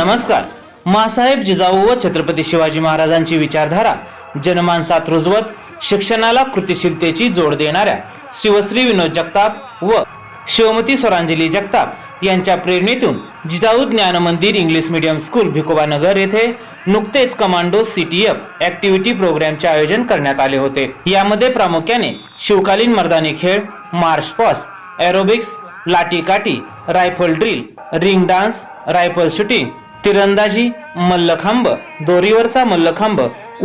नमस्कार. मासाहेब जिजाऊ व छत्रपती शिवाजी महाराजांची विचारधारा जनमानसात रुजवत शिक्षणाला कृतिशीलतेची जोड देणाऱ्या शिवश्री विनोद जगताप व शिवमती स्वरांजली जगताप यांच्या प्रेरणेतून Jijau Gyan Mandir English medium school Bhikoba Nagar येथे नुकतेच कमांडो सीटीएफ ऍक्टिव्हिटी प्रोग्रामचे आयोजन करण्यात आले होते. यामध्ये प्रामुख्याने शिवकालीन मर्दानी खेळ मार्श पॉस एरोबिक्स लाठी काठी rifle drill ring dance rifle shooting तिरंदाजी मल्लखांब दोरीवरचा मल्लखांब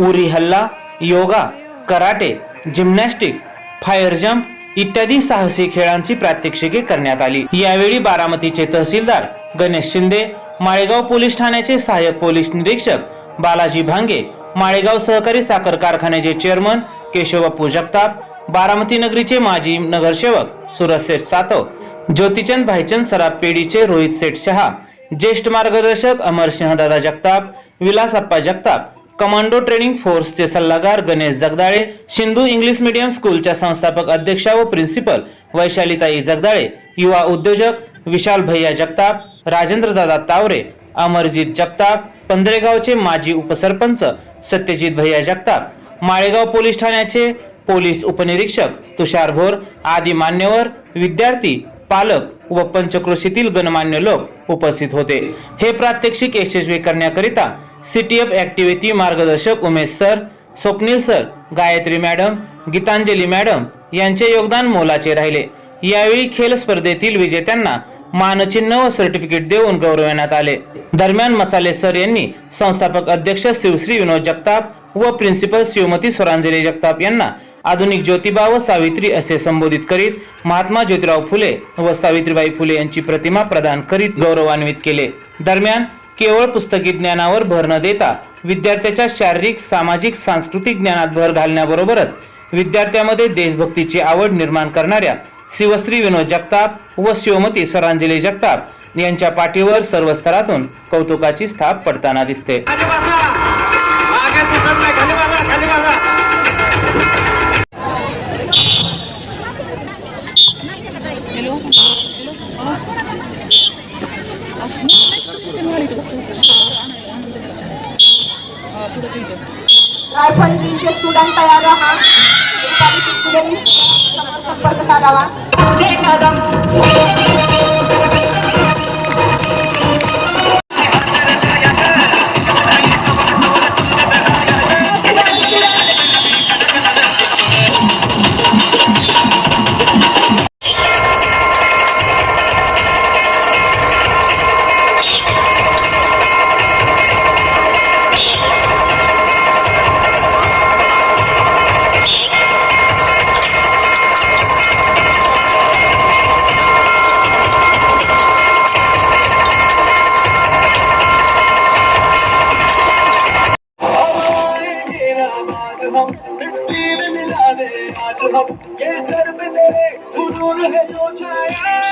उरी हल्ला yoga karate gymnastic fire jump इत्यादी साहसी खेळांची प्रात्यक्षिके करण्यात आली. यावेळी बारामतीचे तहसीलदार गणेश शिंदे माळेगाव पोलीस ठाण्याचे सहाय्यक पोलीस निरीक्षक बालाजी भांगे माळेगाव सहकारी साखर कारखान्याचे चेअरमन केशवबापू जगताप बारामती नगरीचे माजी नगरसेवक सुरज सेठ सातव ज्योतिचंद भाईचंद सराफ पेढीचे रोहित सेठ शहा ज्येष्ठ मार्गदर्शक अमरसिंहदादा जगताप विलासप्पा जगताप कमांडो ट्रेनिंग फोर्सचे सल्लागार गणेश जगदाळे सिंधू इंग्लिश मीडियम स्कूलच्या संस्थापक अध्यक्षा व प्रिन्सिपल वैशालीताई जगदाळे युवा उद्योजक विशाल भैया जगताप राजेंद्रदादा तावरे अमरजीत जगताप पंधरेगावचे माजी उपसरपंच सत्यजित भैया जगताप माळेगाव पोलीस ठाण्याचे पोलीस उपनिरीक्षक तुषार भोर आदी मान्यवर विद्यार्थी पालक व पंचक्रोशीतील गणमान्य लोक उपस्थित होते. हे प्रात्यक्षिक यशस्वी करण्याकरिता सिटीएफ ऍक्टिव्हिटी मार्गदर्शक Umesh sir Swapnil sir Gayatri madam Geetanjali madam यांचे योगदान मोलाचे राहिले. यावेळी खेल स्पर्धेतील विजेत्यांना मानचिन्ह व सर्टिफिकेट देऊन गौरवण्यात आले. दरम्यान मचाले सर यांनी संस्थापक अध्यक्ष शिवश्री विनोद जगताप व प्रिन्सिपल शिवमती स्वरांजली जगताप यांना आधुनिक ज्योतिबा व सावित्री असे संबोधित करीत महात्मा ज्योतिराव फुले व सावित्रीबाई फुले यांची प्रतिमा प्रदान करीत गौरवान्वित केले. दरम्यान केवळ पुस्तकी ज्ञानावर भर न देता विद्यार्थ्याच्या शारीरिक सामाजिक सांस्कृतिक ज्ञानात भर घालण्याबरोबरच विद्यार्थ्यामध्ये देशभक्तीची आवड निर्माण करणाऱ्या शिवश्री विनोद जगताप व शिवमती स्वरांजली जगताप यांच्या पाठीवर सर्व स्तरातून कौतुकाची स्थाप पडताना दिसते. खाली रायफल स्टुडंट तयार राहा संपर्क साधावा हम ये सर पे तेरे हुजूर है जो छाया